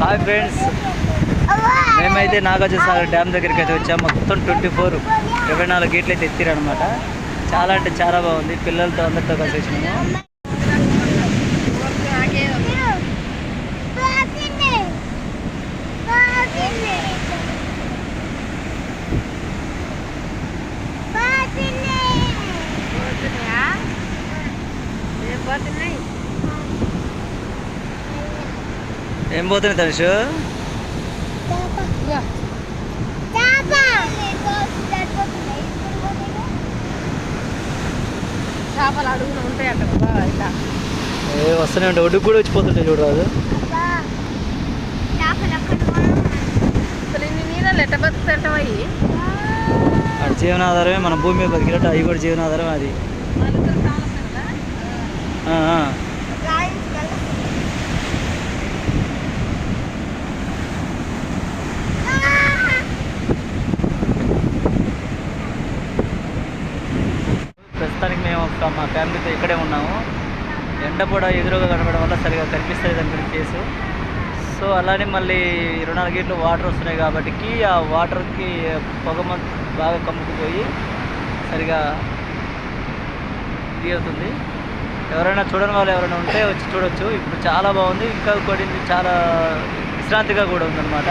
Hi friends. మేమైతే Nagarjunasagar dam దగ్గరికి అయితే వచ్చాము మొత్తం ట్వంటీ ఫోర్ ఇరవై నాలుగు గేట్లు అయితే ఎత్తిరనమాట చాలా అంటే చాలా బాగుంది. పిల్లలతో అందరితో కలిసి వచ్చినాము. ఏం పోతుంది తనుషు? చేపలు అడుగున ఉంటాయంట బాగా ఇట్లా. ఏ వస్తూనే ఉంటాయి. ఒడ్డుకు కూడా వచ్చిపోతుంటాయి చూడరాదు అసలు ఇన్ని నీళ్ళు ఎట్ట అది జీవనాధారమే మన భూమి మీద బతికినట్టు అవి కూడా జీవనాధారం అది ఆ, ఆ. ప్రస్తుతానికి మేము మా ఫ్యామిలీతో ఇక్కడే ఉన్నాము. ఎండ కూడా ఎదురుగా కనపడడం వల్ల సరిగా కనిపిస్తుంది దాని కేసు. సో అలానే మళ్ళీ ఇరవై నాలుగు గేట్లు వాటర్ వస్తున్నాయి కాబట్టి ఆ వాటర్కి పొగ బాగా కమ్ముకుపోయి సరిగా ఇది అవుతుంది. ఎవరైనా చూడని వాళ్ళు ఎవరైనా ఉంటే వచ్చి చూడొచ్చు. ఇప్పుడు చాలా బాగుంది. ఇంకా కొడింది చాలా విశ్రాంతిగా కూడా ఉందన్నమాట.